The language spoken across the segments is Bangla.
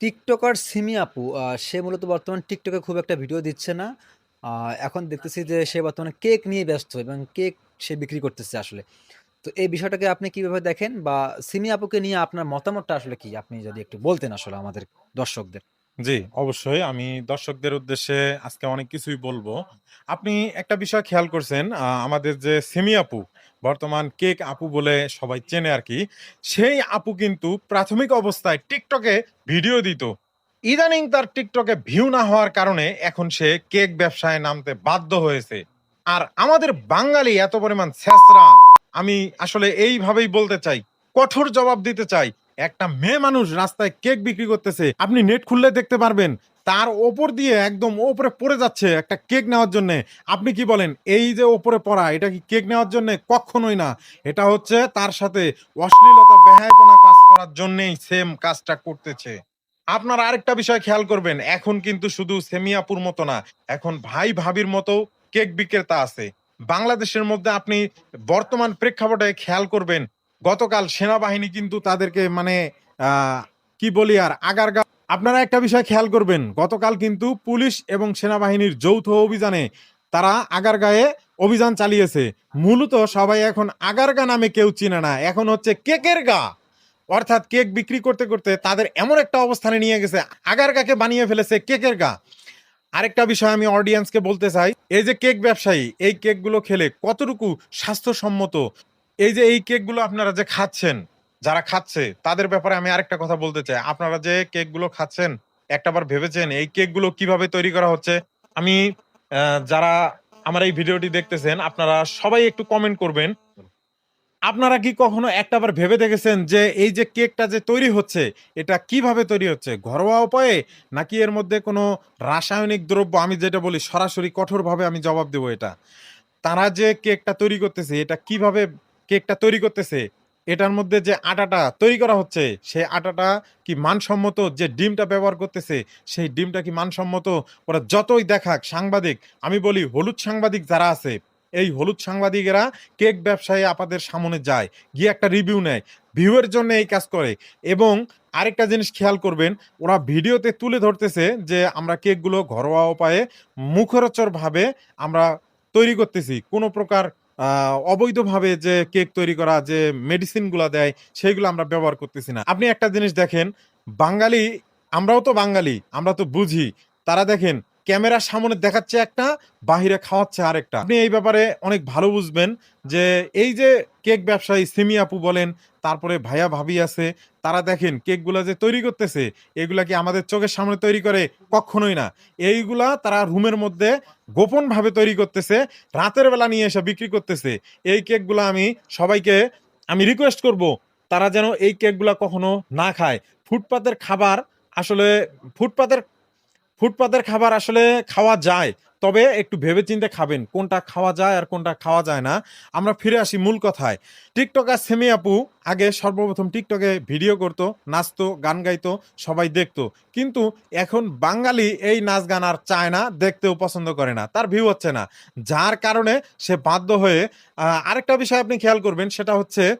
টিকটকার সিমি আপু সে মূলত বর্তমান টিকটকে খুব একটা ভিডিও দিচ্ছে না। এখন দেখতেছি যে সে বর্তমানে কেক নিয়ে ব্যস্ত এবং কেক সে বিক্রি করতেছে আসলে। তো এই বিষয়টাকে আপনি কীভাবে দেখেন? বা সিমি আপুকে নিয়ে আপনার মতামতটা আসলে কি? আপনি যদি একটু বলতেন আসলে আমাদের দর্শকদের। জি, অবশ্যই। আমি দর্শকদের উদ্দেশ্যে আজকে অনেক কিছুই বলব। আপনি একটা বিষয় খেয়াল করছেন, আমাদের যে সেমি আপু, বর্তমান কেক আপু বলে সবাই চেনে আরকি। সেই আপু কিন্তু প্রাথমিক অবস্থায় টিকটকে ভিডিও দিত। ইদানিং তার টিকটকে ভিউ না হওয়ার কারণে এখন সে কেক ব্যবসায় নামতে বাধ্য হয়েছে। আর আমাদের বাঙালি এত পরিমাণ ছেঁচড়া, আমি আসলে এইভাবেই বলতে চাই, কঠোর জবাব দিতে চাই। একটা মেয়ে মানুষ রাস্তায় কেক বিক্রি করতেছে। আপনি নেট খুললে দেখতে পারবেন। তার ওপর দিয়ে একদম ওপরে পড়ে যাচ্ছে একটা কেক নেওয়ার জন্যে। আপনি কি বলেন? এই যে ওপরে পড়া এটা কি কেক নেওয়ার জন্যে? কক্ষনোই না। এটা হচ্ছে তার সাথে অশ্লীলতা, বেহায়াপনা কাজ করার জন্যেই সেম কাজটা করতেছে। আপনারা আরেকটা বিষয় খেয়াল করবেন। এখন কিন্তু শুধু সেমিয়াপুর মতো না। এখন ভাই ভাবির মতো কেক বিক্রেতা আছে। বাংলাদেশের মধ্যে আপনি বর্তমান প্রেক্ষাপটে খেয়াল করবেন। গতকাল সেনাবাহিনী কিন্তু তাদেরকে মানে কি বলি আর আগারগা আপনারা একটা বিষয় খেয়াল করবেন। গতকাল কিন্তু পুলিশ এবং সেনাবাহিনীর যৌথ অভিযানে তারা আগারগাঁয়ে অভিযান চালিয়েছে। মূলত সবাই এখন আগারগা নামে কেউ চিনে না। এখন হচ্ছে কেকের গা। অর্থাৎ কেক বিক্রি করতে, করতে তাদের এমন একটা অবস্থানে নিয়ে গেছে, আগারগাঁকে বানিয়ে ফেলেছে কেকের গা। আরেকটা বিষয় আমি অডিয়েন্সকে বলতে চাই, এই যে কেক ব্যবসায়ী, এই কেকগুলো খেলে কতটুকু স্বাস্থ্যসম্মত? এই যে এই কেকগুলো আপনারা যে খাচ্ছেন, যারা খাচ্ছে তাদের ব্যাপারে আমি আরেকটা কথা বলতে চাই। আপনারা যে কেকগুলো খাচ্ছেন, একটাবার ভেবেছেন এই কেকগুলো কীভাবে তৈরি করা হচ্ছে? আমি যারা আমার এই ভিডিওটি দেখতেছেন, আপনারা সবাই একটু কমেন্ট করবেন। আপনারা কি কখনো একটাবার ভেবে দেখেছেন যে এই যে কেকটা যে তৈরি হচ্ছে, এটা কীভাবে তৈরি হচ্ছে? ঘরোয়া উপায়ে? নাকি এর মধ্যে কোনো রাসায়নিক দ্রব্য আমি যেটা বলি সরাসরি কঠোরভাবে আমি জবাব দেব এটা। তারা যে কেকটা তৈরি করতেছে, এটা কীভাবে কেকটা তৈরি করতেছে? এটার মধ্যে যে আটাটা তৈরি করা হচ্ছে, সেই আটাটা কি মানসম্মত? যে ডিমটা ব্যবহার করতেছে, সেই ডিমটা কি মানসম্মত? ওরা যতই দেখাক সাংবাদিক, আমি বলি হলুদ সাংবাদিক যারা আছে, এই হলুদ সাংবাদিকেরা কেক ব্যবসায়ী আপাদের সামনে যায়, গিয়ে একটা রিভিউ নেয়। ভিউয়ের জন্য এই কাজ করে এবং আরেকটা জিনিস খেয়াল করবেন, ওরা ভিডিওতে তুলে ধরতেছে যে আমরা কেকগুলো ঘরোয়া উপায়ে মুখরোচরভাবে আমরা তৈরি করতেছি। কোনো প্রকার অবৈধভাবে যে কেক তৈরি করা যে মেডিসিনগুলো দেয়, সেইগুলো আমরা ব্যবহার করতেছি না। আপনি একটা জিনিস দেখেন, বাঙালি আমরাও তো বাঙালি, আমরা তো বুঝি। তারা দেখেন ক্যামেরার সামনে দেখাচ্ছে একটা, বাহিরে খাওয়াচ্ছে আরেকটা। আপনি এই ব্যাপারে অনেক ভালো বুঝবেন যে এই যে কেক ব্যবসায়ী সিমি আপু বলেন, তারপরে ভাইয়া ভাবি আছে, তারা দেখেন কেকগুলা যে তৈরি করতেছে, এগুলা কি আমাদের চোখের সামনে তৈরি করে? কক্ষনোই না। এইগুলা তারা রুমের মধ্যে গোপনভাবে তৈরি করতেছে, রাতের বেলা নিয়ে এসে বিক্রি করতেছে। এই কেকগুলা আমি সবাইকে আমি রিকোয়েস্ট করব, তারা যেন এই কেকগুলা কখনো না খায়। ফুটপাতের খাবার আসলে ফুটপাতের ফুটপাতের খাবার আসলে খাওয়া যায়। তবে একটু ভেবে ভেবেচিন্তে খাবেন। কোনটা খাওয়া যায় আর কোনটা খাওয়া যায় না। আমরা ফিরে আসি মূল কথায়। টিকটকার সেমি আপু আগে সর্বপ্রথম টিকটকে ভিডিও করতো, নাচতো, গান গাইতো, সবাই দেখতো। কিন্তু এখন বাঙালি এই নাচ গান আর চায় না, দেখতেও পছন্দ করে না। তার ভিউ হচ্ছে না। যার কারণে সে বাধ্য হয়ে আরেকটা বিষয় আপনি খেয়াল করবেন সেটা হচ্ছে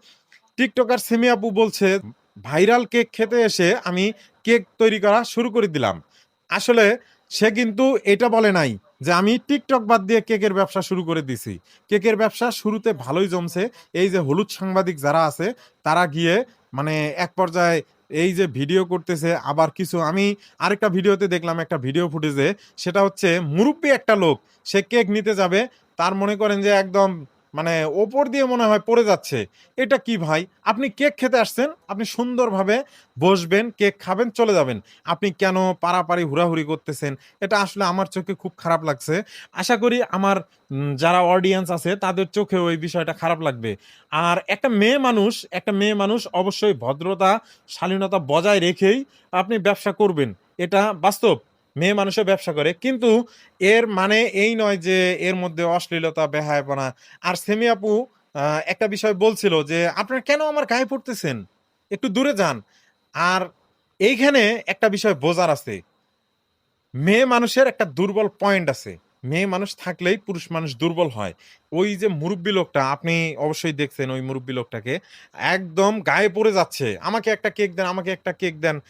টিকটকার সেমি আপু বলছে, "ভাইরাল কেক খেতে এসে আমি কেক তৈরি করা শুরু করে দিলাম।" আসলে সে কিন্তু এটা বলে নাই যে, "আমি টিকটক বাদ দিয়ে কেকের ব্যবসা শুরু করে দিছি।" কেকের ব্যবসা শুরুতে ভালোই জমছে। এই যে হলুদ সাংবাদিক যারা আছে, তারা গিয়ে মানে এক পর্যায়ে এই যে ভিডিও করতেছে, আবার কিছু আমি আরেকটা ভিডিওতে দেখলাম একটা ভিডিও ফুটেজে, সেটা হচ্ছে মুরুব্বি একটা লোক, সে কেক নিতে যাবে, তার মনে করেন যে একদম মানে ওপর দিয়ে মনে হয় পড়ে যাচ্ছে। এটা কি ভাই? আপনি কেক খেতে আসছেন, আপনি সুন্দরভাবে বসবেন, কেক খাবেন, চলে যাবেন। আপনি কেন পারাপারি হুড়াহুড়ি করতেছেন? এটা আসলে আমার চোখে খুব খারাপ লাগছে। আশা করি আমার যারা অডিয়েন্স আছে তাদের চোখেও ওই বিষয়টা খারাপ লাগবে। আর একটা মেয়ে মানুষ একটা মেয়ে মানুষ অবশ্যই ভদ্রতা, শালীনতা বজায় রেখেই আপনি ব্যবসা করবেন। এটা বাস্তব। মেয়ে মানুষও ব্যবসা করে। কিন্তু এর মানে এই নয় যে এর মধ্যে অশ্লীলতা, বেহায়াপনা। আর সেমি আপু একটা বিষয় বলছিল যে, "আপনারা কেন আমার গায়ে পড়তেছেন? একটু দূরে যান।" আর এইখানে একটা বিষয় বোঝার আছে। মেয়ে মানুষের একটা দুর্বল পয়েন্ট আছে। মেয়ে মানুষ থাকলেই পুরুষ মানুষ দুর্বল হয়। ওই যে মুরুব্বি লোকটা আপনি অবশ্যই দেখছেন ওই মুরুব্বি লোকটাকে। একদম গায়ে পড়ে যাচ্ছে। "আমাকে একটা কেক দেন, আমাকে একটা কেক দেন।"